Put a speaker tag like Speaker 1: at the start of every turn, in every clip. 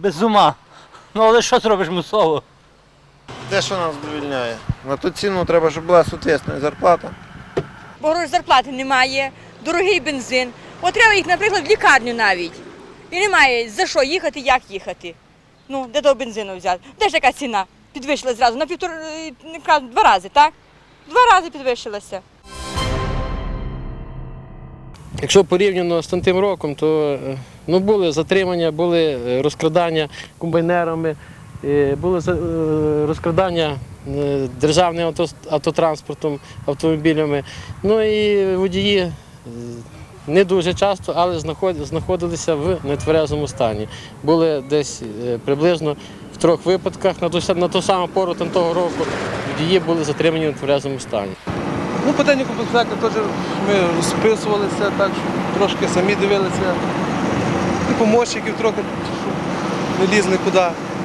Speaker 1: без ума. Ну але що зробиш мусово?
Speaker 2: Те, що нас звільняє. На ту ціну треба, щоб була соответственно зарплата.
Speaker 3: бо грошей зарплати немає, дорогий бензин. От треба їх, наприклад, в лікарню навіть. І немає за що їхати, як їхати. Ну, де того бензину взяти? Де ж яка ціна? Підвищила зразу на півтора е, два рази, так? Два рази підвищилася.
Speaker 4: Якщо порівняно з тим роком, то е, ну, були затримання, були е, розкрадання комбайнерами, е, були е, розкрадання державним автотранспортом, автомобілями. Ну і водії не дуже часто, але знаходилися в нетверезому стані. Були десь приблизно в трьох випадках на ту, на ту саму пору там того року водії були затримані в нетверезому стані.
Speaker 5: Ну, по безпеки теж ми розписувалися, так, що трошки самі дивилися. Помощників трохи, щоб не лізли куди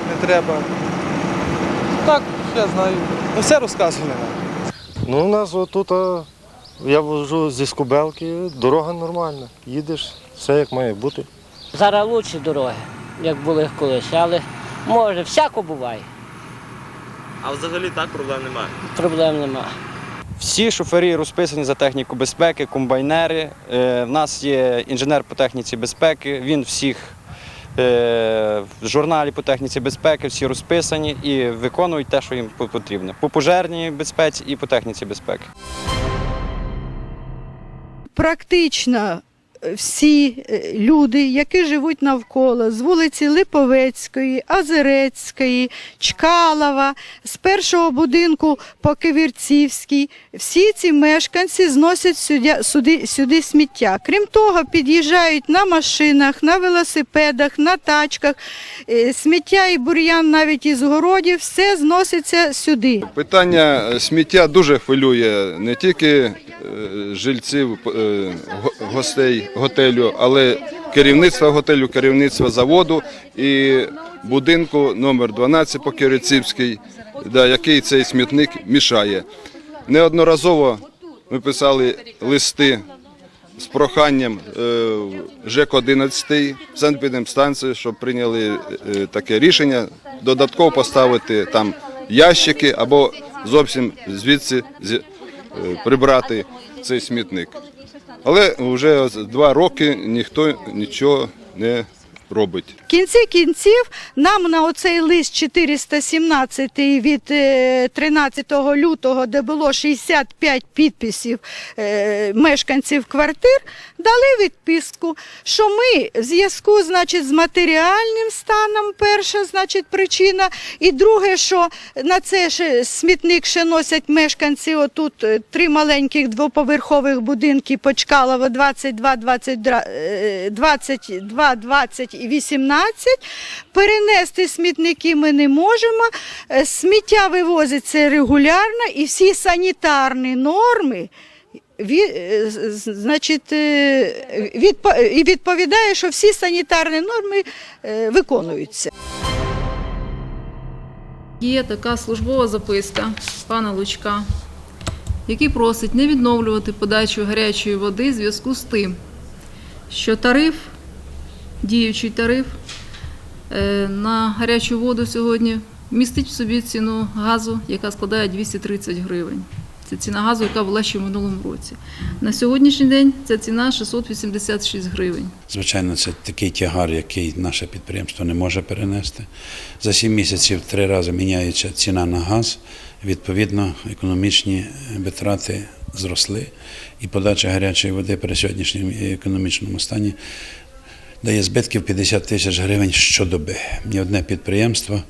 Speaker 5: не треба. Так, я знаю. Ну, все розказували.
Speaker 6: Ну, у нас отут, а, я вожу зі Скубелки, дорога нормальна. Їдеш, все як має бути.
Speaker 7: Зараз лучші дороги, як були колись, але може, всяко буває,
Speaker 8: А взагалі так проблем немає.
Speaker 7: проблем нема.
Speaker 9: Всі шофері розписані за техніку безпеки, комбайнери. Е, В нас є інженер по техніці безпеки. Він всіх е, в журналі по техніці безпеки, всі розписані і виконують те, що їм потрібно. По пожежній безпеці і по техніці безпеки.
Speaker 10: практично всі е, люди, які живуть навколо, з вулиці Липовецької, Озерецької, Чкалова, з першого будинку по Кивірцівській, всі ці мешканці зносять сюди, сюди, сюди сміття. Крім того, під'їжджають на машинах, на велосипедах, на тачках. Е, Сміття і бур'ян навіть із городів, все зноситься сюди.
Speaker 11: Питання сміття дуже хвилює не тільки е, жильців, гостей готелю, але керівництва готелю, керівництва заводу і будинку номер 12 по Кирицівській, да, який цей смітник мішає. Неодноразово ми писали листи з проханням е, в ЖЕК-11 санепідемстанцію, щоб прийняли е, таке рішення, додатково поставити там ящики або зовсім звідси е, прибрати цей смітник. Але вже два роки ніхто нічого не робить.
Speaker 10: В кінці кінців нам на оцей лист 417 від е, 13 лютого, де було 65 підписів е, мешканців квартир, дали відписку, що ми в зв'язку з матеріальним станом, перша значить, причина, і друге, що на це ж смітник ще носять мешканці отут е, три маленьких двоповерхових будинки Почкалова 22, 22, е, 22, 20 і 18. Перенести смітники ми не можемо. Е, Сміття вивозиться регулярно і всі санітарні норми. е, Значить, е, відповідає, що всі санітарні норми виконуються.
Speaker 12: Є така службова записка пана Лучка, який просить не відновлювати подачу гарячої води в зв'язку з тим, що тариф, діючий тариф е, на гарячу воду сьогодні містить в собі ціну газу, яка складає 230 гривень. Це ціна газу, яка була ще в минулому році. На сьогоднішній день ця ціна 686 гривень.
Speaker 13: Звичайно, це такий тягар, який наше підприємство не може перенести. За сім місяців три рази міняється ціна на газ. Відповідно, економічні витрати зросли, і подача гарячої води при сьогоднішньому економічному стані дає збитків 50 тисяч гривень щодоби. Ні одне підприємство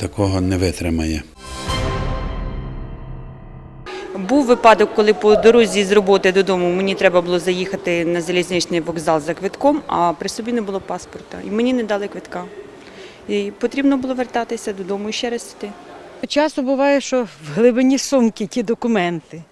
Speaker 13: такого не витримає.
Speaker 3: Був випадок, коли по дорозі з роботи додому мені треба було заїхати на залізничний вокзал за квитком, а при собі не було паспорта. І мені не дали квитка. І потрібно було вертатися додому і ще раз йти.
Speaker 10: Часто буває, що в глибині сумки ті документи.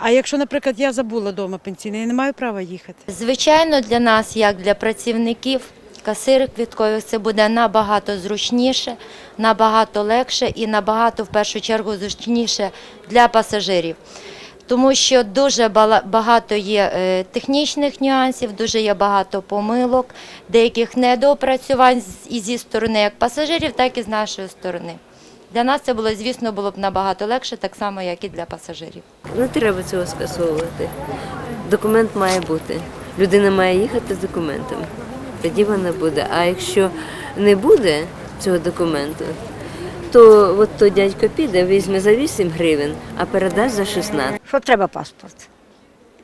Speaker 10: А якщо, наприклад, я забула вдома пенсійний, я не маю права їхати.
Speaker 14: Звичайно, для нас, як для працівників, касирів квіткових, це буде набагато зручніше, набагато легше і набагато в першу чергу зручніше для пасажирів. тому що дуже багато є е, технічних нюансів, дуже є багато помилок, деяких недоопрацювань і зі сторони як пасажирів, так і з нашої сторони. Для нас це було, звісно, було б набагато легше, так само, як і для пасажирів.
Speaker 15: Не треба цього скасовувати. Документ має бути. Людина має їхати з документом. Тоді вона буде. А якщо не буде цього документу, то от той дядько піде, візьме за 8 гривень, а передасть за 16.
Speaker 16: Що треба паспорт?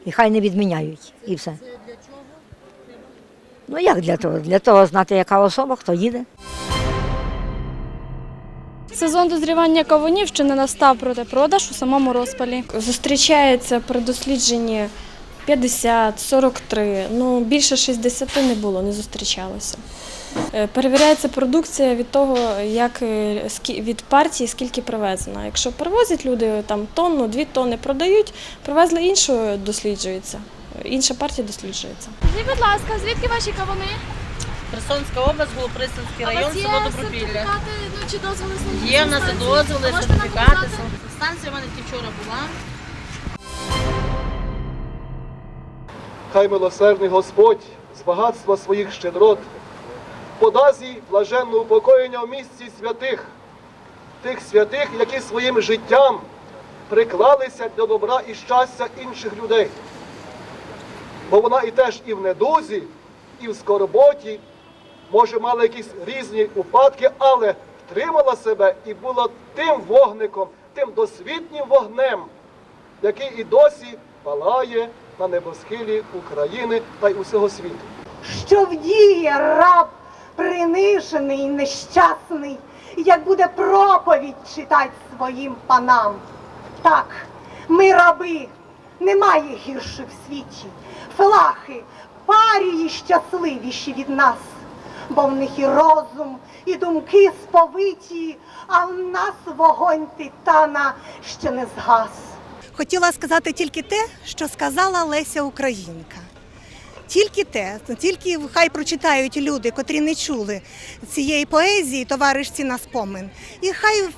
Speaker 16: І хай не відміняють. І все. Ну як для того? Для того знати, яка особа, хто їде.
Speaker 17: Сезон дозрівання кавунів ще не настав проти продаж у самому розпалі. Зустрічається при дослідженні 50, 43, ну більше 60 не було, не зустрічалося. Е, Перевіряється продукція від того, як е, від партії скільки привезено. Якщо привозять люди там тонну, дві тонни продають, привезли іншу, досліджується. Інша партія досліджується.
Speaker 18: Скажіть, будь ласка, звідки ваші кавуни?
Speaker 19: Херсонська область, Голопристанський
Speaker 18: А у
Speaker 19: район,
Speaker 18: вас є
Speaker 19: село Добропілля.
Speaker 18: ну, чи дозволи
Speaker 19: Є в нас і дозволи,
Speaker 18: Можете нам
Speaker 19: сертифікати.
Speaker 18: показати?
Speaker 19: Станція в мене тільки вчора була.
Speaker 20: Хай милосердний Господь з багатства своїх щедрот подасть їй блаженне упокоєння в місці святих, тих святих, які своїм життям приклалися для добра і щастя інших людей. Бо вона і теж і в недузі, і в скорботі, може, мала якісь різні упадки, але втримала себе і була тим вогником, тим досвітнім вогнем, який і досі палає на небосхилі України та й усього світу.
Speaker 21: що вдіє раб принижений нещасний, як буде проповідь читати своїм панам. Так, ми раби, немає гірших в світі. Флахи, парії щасливіші від нас, бо в них і розум, і думки сповиті, а в нас вогонь титана ще не згас.
Speaker 22: Хотіла сказати тільки те, що сказала Леся Українка. Тільки те, тільки хай прочитають люди, котрі не чули цієї поезії, товаришці на спомин. І хай,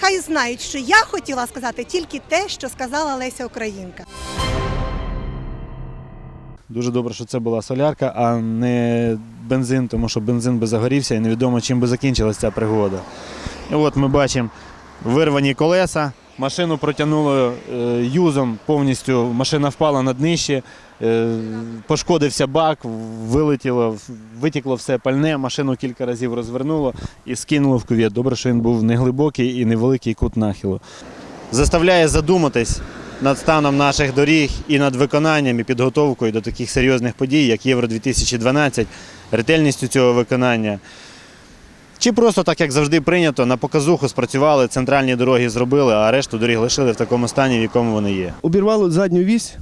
Speaker 22: хай знають, що я хотіла сказати тільки те, що сказала Леся Українка.
Speaker 23: Дуже добре, що це була солярка, а не бензин, тому що бензин би загорівся і невідомо, чим би закінчилася ця пригода. І от ми бачимо вирвані колеса, машину протягнуло е, юзом повністю, машина впала на днище, е, пошкодився бак, вилетіло, витікло все пальне, машину кілька разів розвернуло і скинуло в кювет. Добре, що він був не глибокий і невеликий кут нахилу. Заставляє задуматись над станом наших доріг і над виконанням і підготовкою до таких серйозних подій, як Євро 2012, ретельністю цього виконання. Чи просто так, як завжди прийнято, на показуху спрацювали, центральні дороги зробили, а решту доріг лишили в такому стані, в якому вони є.
Speaker 24: Обірвало задню вісь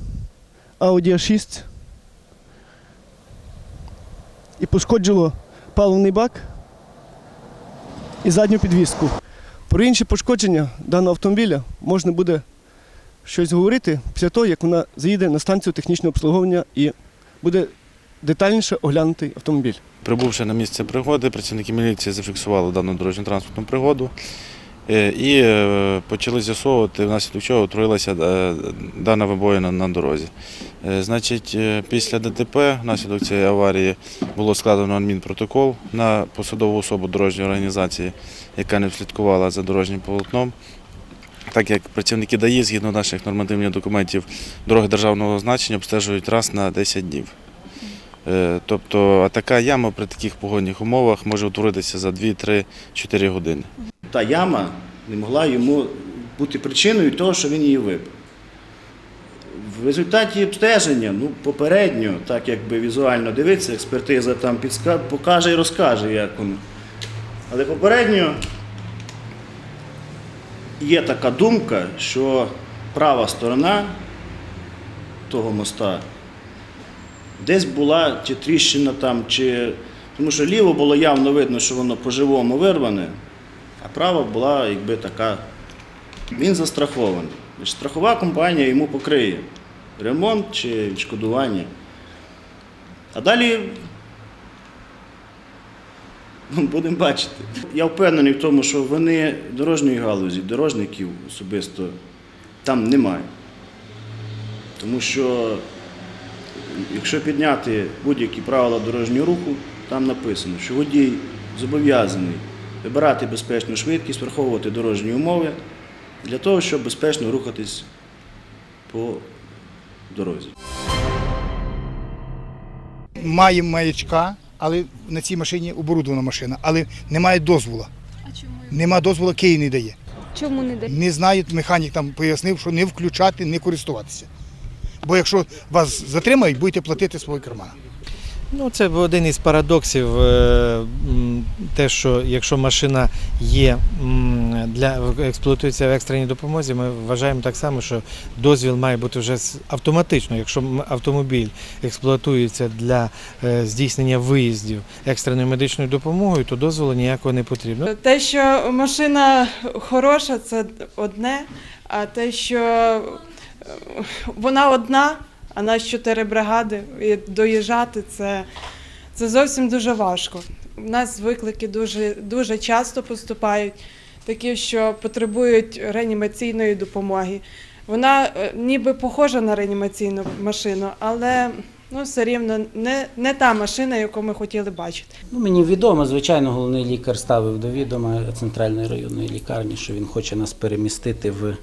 Speaker 24: Audi A6 і пошкоджило паливний бак і задню підвіску. Про інші пошкодження даного автомобіля можна буде щось говорити після того, як вона заїде на станцію технічного обслуговування і буде детальніше оглянутий автомобіль.
Speaker 25: Прибувши на місце пригоди, працівники міліції зафіксували дану дорожньо транспортну пригоду е, і е, почали з'ясовувати, внаслідок чого отруїлася е, дана вибоїна на дорозі. Значить, після ДТП, внаслідок цієї аварії, було складено адмінпротокол на посадову особу дорожньої організації, яка не слідкувала за дорожнім полотном. Так як працівники ДАІ, згідно наших нормативних документів, дороги державного значення обстежують раз на 10 днів. Е, Тобто така яма при таких погодних умовах може утворитися за 2-3-4 години.
Speaker 26: Та яма не могла йому бути причиною того, що він її випив. В результаті обстеження, ну, попередньо, так якби візуально дивитися, експертиза там підска... покаже і розкаже, як воно. Але попередньо є така думка, що права сторона того моста десь була чи тріщина там, чи. Тому що ліво було явно видно, що воно по-живому вирване, а права була якби така. Він застрахований. Страхова компанія йому покриє ремонт чи відшкодування. А далі будемо бачити. Я впевнений в тому, що вони дорожньої галузі, дорожників особисто там немає. Тому що якщо підняти будь-які правила дорожнього руху, там написано, що водій зобов'язаний вибирати безпечну швидкість, враховувати дорожні умови для того, щоб безпечно рухатись по дорозі.
Speaker 27: Має маячка, але на цій машині оборудована машина, але немає дозволу.
Speaker 18: А чому?
Speaker 27: Нема дозволу, Київ не дає.
Speaker 18: Чому не дає?
Speaker 27: Не знаю, механік там пояснив, що не включати, не користуватися. Бо якщо вас затримають, будете платити свої кармани.
Speaker 28: Ну, це один із парадоксів, е, те, що якщо машина є для експлуатується в екстреній допомозі, ми вважаємо так само, що дозвіл має бути вже автоматично. Якщо автомобіль експлуатується для е, здійснення виїздів екстреною медичною допомогою, то дозволу ніякого не потрібно.
Speaker 4: Те, що машина хороша, це одне, а те, що е, вона одна, а нас чотири бригади, і доїжджати це, це зовсім дуже важко. У нас виклики дуже, дуже часто поступають, такі, що потребують реанімаційної допомоги. Вона е, ніби похожа на реанімаційну машину, але ну, все рівно не, не та машина, яку ми хотіли бачити.
Speaker 7: Ну, мені відомо, звичайно, головний лікар ставив до відома центральної районної лікарні, що він хоче нас перемістити в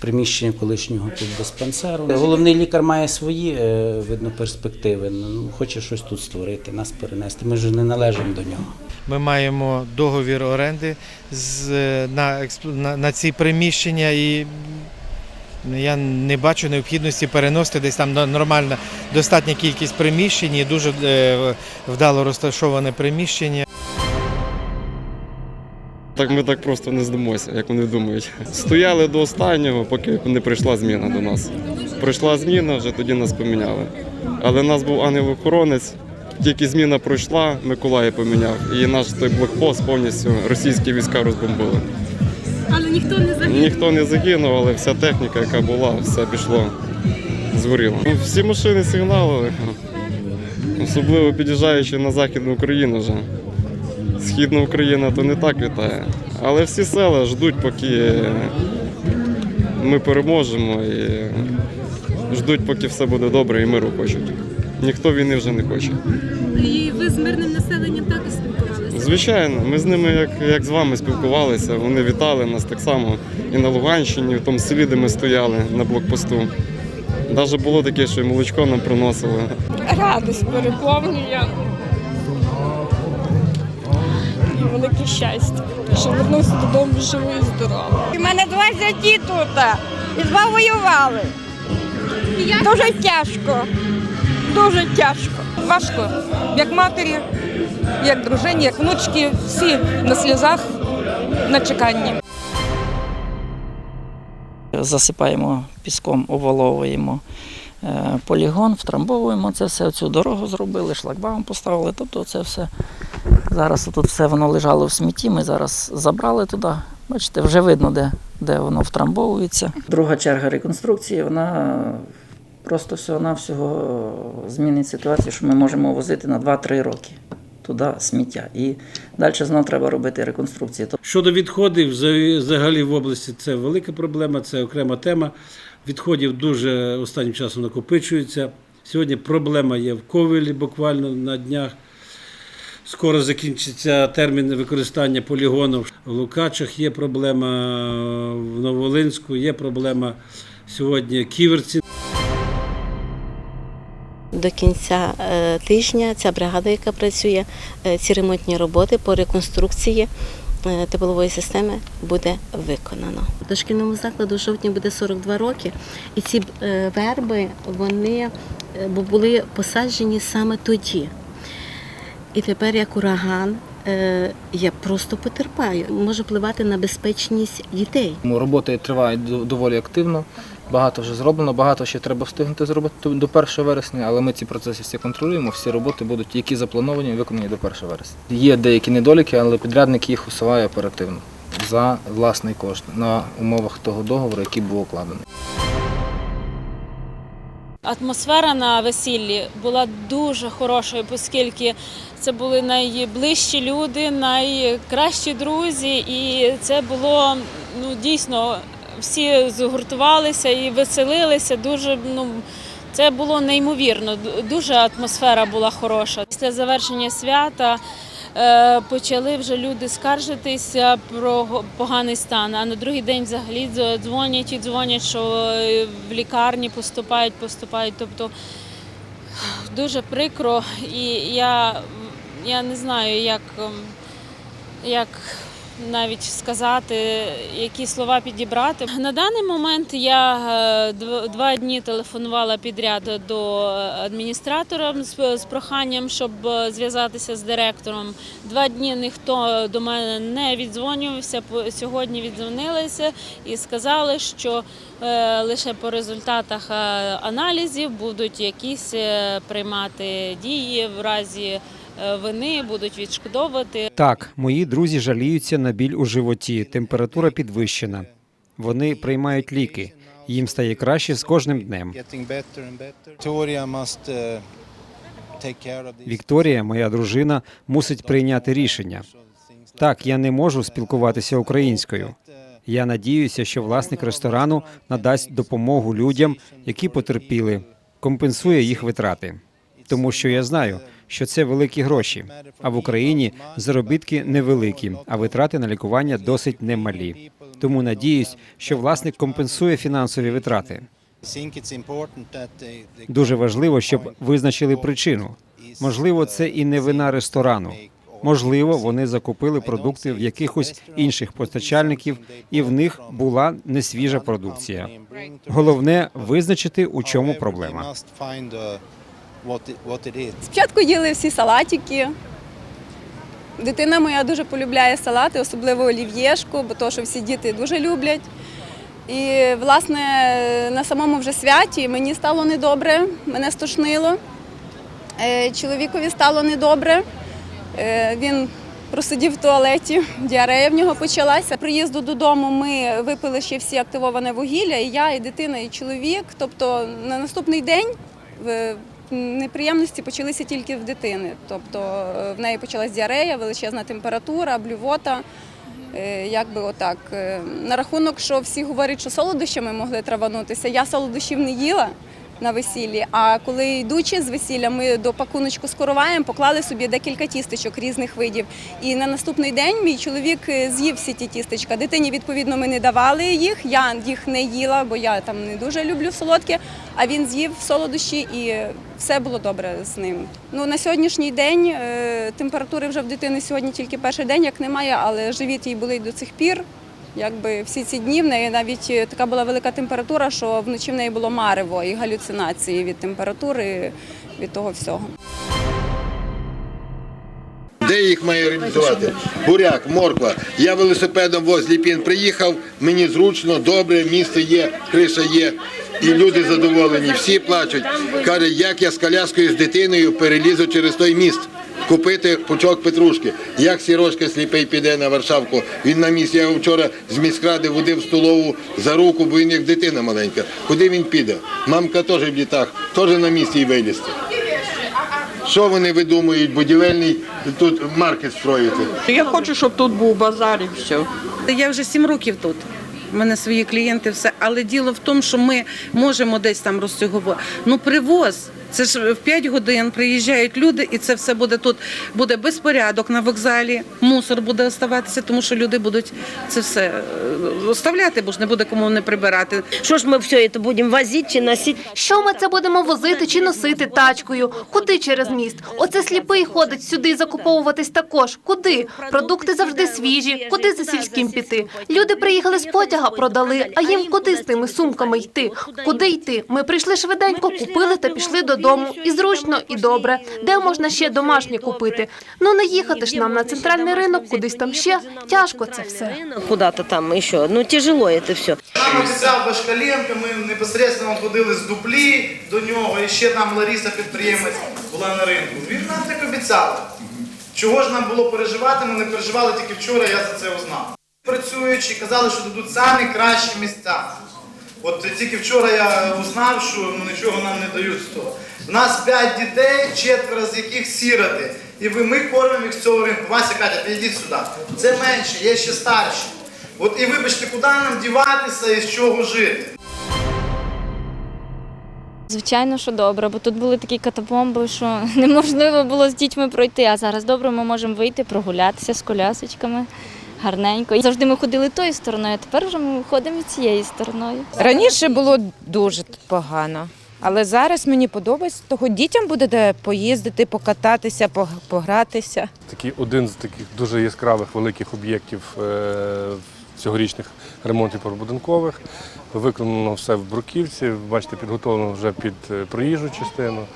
Speaker 7: приміщення колишнього тут диспансеру. Головний лікар має свої, е, видно, перспективи. Ну, хоче щось тут створити, нас перенести. Ми ж не належимо до нього.
Speaker 28: Ми маємо договір оренди з, е, на, на, на ці приміщення і я не бачу необхідності переносити десь там на- нормальна достатня кількість приміщень і дуже е, вдало розташоване приміщення.
Speaker 29: Так ми так просто не здамося, як вони думають. Стояли до останнього, поки не прийшла зміна до нас. Прийшла зміна, вже тоді нас поміняли. Але нас був ангел-охоронець. Тільки зміна пройшла, Миколаїв поміняв. І наш той блокпост повністю російські війська розбомбили.
Speaker 18: Але ніхто не загинув.
Speaker 29: Ніхто не загинув, але вся техніка, яка була, все пішло, згоріло. Ну, Всі машини сигналили, особливо під'їжджаючи на Західну Україну вже. Східна Україна то не так вітає. Але всі села ждуть, поки ми переможемо і ждуть, поки все буде добре і миру хочуть. Ніхто війни вже не хоче.
Speaker 18: І ви з мирним населенням також спілкувалися?
Speaker 29: Звичайно, ми з ними як, як з вами спілкувалися. Вони вітали нас так само і на Луганщині, і в тому селі, де ми стояли на блокпосту. Навіть було таке, що і молочко нам приносили.
Speaker 17: Радість переповнює. Велике щастя, що вернувся додому живий і здоровий.
Speaker 6: У мене два зяті тут, і два воювали. Дуже тяжко, дуже тяжко.
Speaker 30: Важко. Як матері, як дружині, як внучки, всі на сльозах, на чеканні.
Speaker 31: Засипаємо піском, оволовуємо е, полігон, втрамбовуємо це все, цю дорогу зробили, шлагбаум поставили. Тобто це все. Зараз тут все воно лежало в смітті, ми зараз забрали туди. Бачите, вже видно, де, де воно втрамбовується. Друга черга реконструкції, вона просто всього-навсього змінить ситуацію, що ми можемо возити на 2-3 роки туди сміття. І далі знову треба робити реконструкцію.
Speaker 32: Щодо відходів, взагалі в області це велика проблема, це окрема тема. Відходів дуже останнім часом накопичується. Сьогодні проблема є в Ковелі буквально на днях. Скоро закінчиться термін використання полігону. В Лукачах є проблема в Новолинську, є проблема сьогодні в Ківерці.
Speaker 33: До кінця е, тижня ця бригада, яка працює, е, ці ремонтні роботи по реконструкції е, теплової системи буде виконано. Дошкільному закладу в жовтні буде 42 роки, і ці верби вони були посаджені саме тоді. І тепер, як ураган, е, я просто потерпаю. Може впливати на безпечність дітей.
Speaker 34: Роботи тривають доволі активно. Багато вже зроблено, багато ще треба встигнути зробити до 1 вересня, але ми ці процеси всі контролюємо. Всі роботи будуть, які заплановані, виконані до 1 вересня. Є деякі недоліки, але підрядник їх усуває оперативно за власний кошт на умовах того договору, який був укладений.
Speaker 35: Атмосфера на весіллі була дуже хорошою, оскільки це були найближчі люди, найкращі друзі, і це було ну дійсно всі згуртувалися і веселилися. Дуже ну. Це було неймовірно, дуже атмосфера була хороша. Після завершення свята почали вже люди скаржитися про поганий стан. А на другий день взагалі дзвонять і дзвонять, що е, в лікарні поступають, поступають. Тобто дуже прикро, і я, я не знаю, як, ем, як навіть сказати, які слова підібрати. На даний момент я е, два дні телефонувала підряд до адміністратора з, проханням, щоб е, зв'язатися з директором. Два дні ніхто до мене не віддзвонювався. Сьогодні віддзвонилися і сказали, що е, лише по результатах аналізів будуть якісь приймати дії в разі вини, будуть відшкодовувати.
Speaker 36: Так, мої друзі жаліються на біль у животі, температура підвищена. Вони приймають ліки. Їм стає краще з кожним днем. Вікторія, моя дружина, мусить прийняти рішення. Так, я не можу спілкуватися українською. Я надіюся, що власник ресторану надасть допомогу людям, які потерпіли, компенсує їх витрати. Тому що я знаю, що це великі гроші. А в Україні заробітки невеликі, а витрати на лікування досить немалі. Тому надіюсь, що власник компенсує фінансові витрати. Дуже важливо, щоб визначили причину. Можливо, це і не вина ресторану. Можливо, вони закупили продукти в якихось інших постачальників, і в них була несвіжа продукція. Головне визначити, у чому проблема.
Speaker 37: Спочатку їли всі салатики. Дитина моя дуже полюбляє салати, особливо олів'єшку, бо то, що всі діти дуже люблять. І, власне, на самому вже святі мені стало недобре, мене стошнило. Е, Чоловікові стало недобре. Е, Він просидів в туалеті, діарея в нього почалася. Приїзду додому ми випили ще всі активоване вугілля, і я, і дитина, і чоловік. Тобто на наступний день неприємності почалися тільки в дитини. Тобто е, в неї почалась діарея, величезна температура, блювота. Е, Якби отак. Е, На рахунок, що всі говорять, що солодощами могли траванутися, я солодощів не їла на весіллі. А коли йдучи з весілля, ми до пакуночку з короваєм поклали собі декілька тістечок різних видів. І на наступний день мій чоловік е, з'їв всі ті тістечка. Дитині, відповідно, ми не давали їх. Я їх не їла, бо я там не дуже люблю солодке. А він з'їв солодощі і все було добре з ним. Ну на сьогоднішній день е, температури вже в дитини сьогодні тільки перший день, як немає, але живіт їй болить до цих пір. Якби всі ці дні в неї навіть е, така була велика температура, що вночі в неї було марево і галюцинації від температури, від того всього.
Speaker 38: Де їх має реалізувати? Буряк, морква. Я велосипедом воз Ліпін приїхав, мені зручно, добре, місце є, криша є. І люди задоволені, всі плачуть. Каже, як я з коляскою з дитиною перелізу через той міст. Купити пучок петрушки. Як сірочка сліпий піде на Варшавку. Він на місці. Я його вчора з міськради водив столову за руку, бо він як дитина маленька. Куди він піде? Мамка теж в літах, теж на місці і вилізти. Що вони видумують, будівельний тут маркет строїти?
Speaker 3: Я хочу, щоб тут був базар і все. Я вже сім років тут. У мене свої клієнти, все. Але діло в тому, що ми можемо десь там розцюговувати. Ну, привоз. Це ж в 5 годин приїжджають люди, і це все буде тут. Буде безпорядок на вокзалі, мусор буде оставатися, тому що люди будуть це все е, оставляти, бо ж не буде кому не прибирати.
Speaker 39: Що ж ми все це будемо возити чи носити?
Speaker 40: Що ми це будемо возити чи носити тачкою? Куди через міст? Оце сліпий ходить сюди закуповуватись також. Куди? Продукти завжди свіжі. Куди за сільським піти? Люди приїхали з потяга, продали. А їм куди з тими сумками йти? Куди йти? Ми прийшли швиденько, купили та пішли додому. І зручно, і добре. Де можна ще домашнє купити? Ну не їхати ж нам на центральний ринок, кудись там ще. Тяжко це все.
Speaker 39: Куда-то там ще. Ну тяжело це все.
Speaker 41: Нам обіцяв Башкаленко, ми непосередньо ходили з дуплі до нього, і ще там Лариса підприємець була на ринку. Він нам так обіцяв. Чого ж нам було переживати, ми не переживали тільки вчора, я за це узнав. Працюючи, казали, що дадуть самі кращі місця. От тільки вчора я узнав, що ну, нічого нам не дають з того. У нас п'ять дітей, четверо з яких сіроти. І ми кормимо їх з цього ринку. Вася Катя, підійдіть сюди. Це менше, є ще старші.
Speaker 26: От і вибачте, куди нам діватися і з чого жити?
Speaker 42: Звичайно, що добре, бо тут були такі катабомби, що неможливо було з дітьми пройти. А зараз добре, ми можемо вийти, прогулятися з колясочками гарненько. І завжди ми ходили тою стороною, а тепер вже ми ходимо цією стороною.
Speaker 43: Раніше було дуже погано, але зараз мені подобається, того дітям буде де поїздити, покататися, погратися.
Speaker 4: Такий один з таких дуже яскравих великих об'єктів е, цьогорічних ремонтів прибудинкових. Виконано все в Бруківці. Бачите, підготовлено вже під е, проїжджу частину.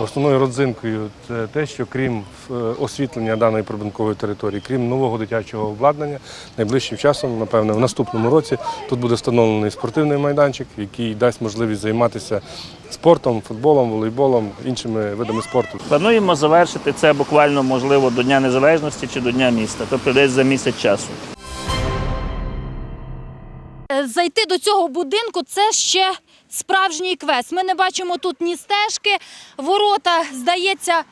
Speaker 4: Основною родзинкою це те, що крім е, освітлення даної прибудинкової території, крім нового дитячого обладнання, найближчим часом, напевне, в наступному році тут буде встановлений спортивний майданчик, який дасть можливість займатися спортом, футболом, волейболом, іншими видами спорту.
Speaker 44: Плануємо завершити це буквально можливо до Дня Незалежності чи до Дня міста, тобто десь за місяць часу.
Speaker 45: Е, Зайти до цього будинку це ще справжній квест. Ми не бачимо тут ні стежки, ворота, здається,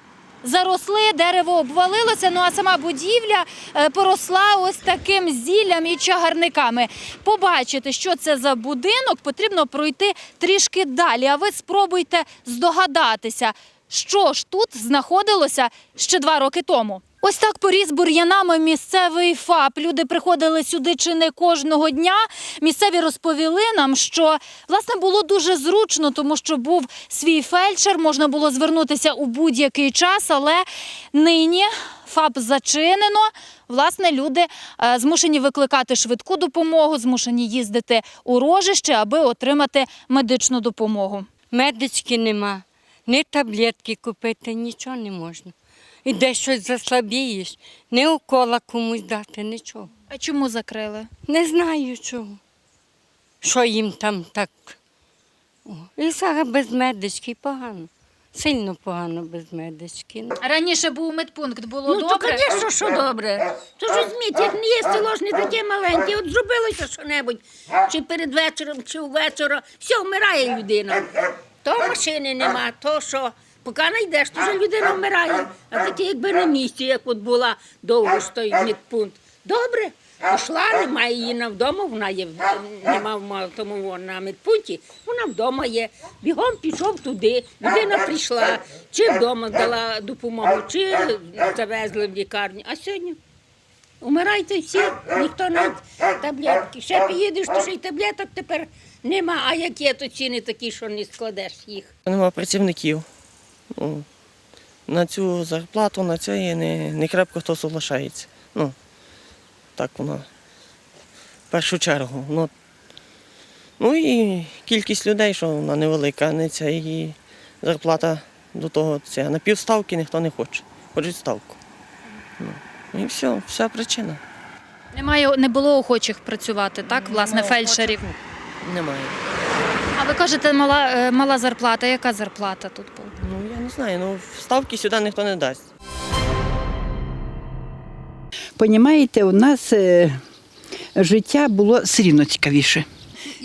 Speaker 45: заросли, дерево обвалилося. Ну а сама будівля е, поросла ось таким зіллям і чагарниками. Побачити, що це за будинок, потрібно пройти трішки далі. А ви спробуйте здогадатися, що ж тут знаходилося ще два роки тому. Ось так поріс бур'янами місцевий ФАП. Люди приходили сюди чи не кожного дня. Місцеві розповіли нам, що власне було дуже зручно, тому що був свій фельдшер, можна було звернутися у будь-який час, але нині ФАП зачинено. Власне, люди е, змушені викликати швидку допомогу, змушені їздити у рожище, аби отримати медичну допомогу.
Speaker 46: Медички нема, ні таблетки купити, нічого не можна. І де щось заслабієш, ні укола комусь дати, нічого.
Speaker 45: А чому закрили?
Speaker 46: Не знаю чого. Що їм там так. О, І зараз без медички погано. Сильно погано без медички.
Speaker 45: Раніше був медпункт, було
Speaker 47: Ну, то, звісно, що добре. То ж візьміть, як не є село ж не таке маленьке, от зробилося що-небудь, чи перед вечором, чи ввечора, все, вмирає людина. То машини нема, то що. Поки не йдеш, то вже людина вмирає. А таке якби на місці, як от була довго той медпункт. Добре, пішла, немає її на вдома, вона є, нема тому на медпункті, вона вдома є. Бігом пішов туди, людина прийшла, чи вдома дала допомогу, чи завезли в лікарню. А сьогодні умирайте всі, ніхто навіть таблетки. Ще поїдеш, то ще й таблеток тепер нема. А як є, то ціни такі, що не складеш їх.
Speaker 48: Нема працівників. Ну, на цю зарплату, на це не, не крепко хто соглашається. Ну, так воно. В першу чергу. Ну, ну і кількість людей, що вона невелика, не ця і зарплата до того. Це. На півставки ніхто не хоче. Хочуть ставку. Ну, і все, вся причина.
Speaker 45: Немає, не було охочих працювати, так, власне, фельдшерів.
Speaker 48: Немає.
Speaker 45: А ви кажете, мала, е, мала зарплата. Яка зарплата тут була?
Speaker 48: Ну, знаю, ну ставки сюди ніхто не дасть.
Speaker 10: Понімаєте, у нас е, життя було все рівно цікавіше.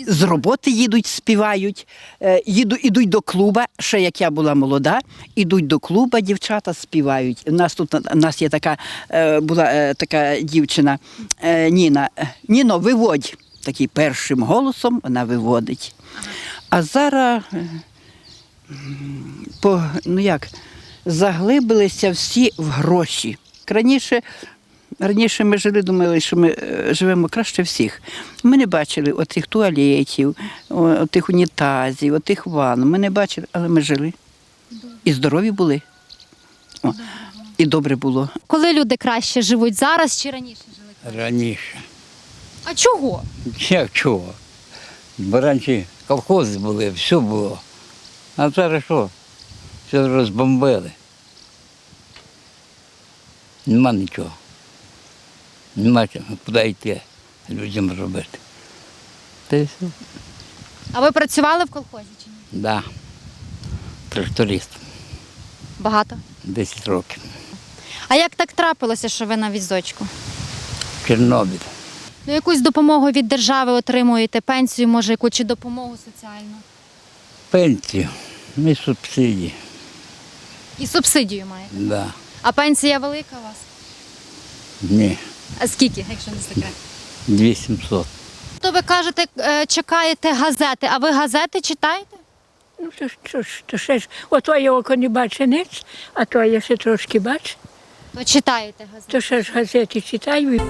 Speaker 10: З роботи їдуть, співають, е, їду, ідуть до клуба, ще як я була молода, ідуть до клуба, дівчата співають. У нас тут у нас є така е, була е, така дівчина е, Ніна. Ніно, виводь. Такий першим голосом вона виводить. А зараз е, по, ну як, заглибилися всі в гроші. Раніше, раніше ми жили, думали, що ми е, живемо краще всіх. Ми не бачили отих туалетів, отих унітазів, отих ванн. Ми не бачили, але ми жили. І здорові були. О, і добре було.
Speaker 45: Коли люди краще живуть зараз чи раніше? жили?
Speaker 49: Раніше.
Speaker 45: А чого?
Speaker 49: Як чого? Бо раніше колхози були, все було. А зараз що? Все розбомбили. Нема нічого. Нема чого, куди йти людям робити. Та й все.
Speaker 45: А ви працювали в колхозі чи ні?
Speaker 49: Да. Тракторист.
Speaker 45: Багато.
Speaker 49: 10 років.
Speaker 45: А як так трапилося, що ви на візочку?
Speaker 49: Чорнобиль.
Speaker 45: Ну, якусь допомогу від держави отримуєте, пенсію, може, яку чи допомогу соціальну?
Speaker 49: Пенсію. І субсидії.
Speaker 45: І субсидію маєте.
Speaker 49: Да.
Speaker 45: А пенсія велика у вас?
Speaker 49: Ні.
Speaker 45: А скільки, якщо не секрет?
Speaker 49: 2700.
Speaker 45: То ви кажете, е, чекаєте газети, а ви газети читаєте?
Speaker 46: Ну, то, що ж, то ще ж, ото я око не бачу ниць, а то я ще трошки бачу.
Speaker 45: То читаєте газети?
Speaker 46: То ще ж газети читаю.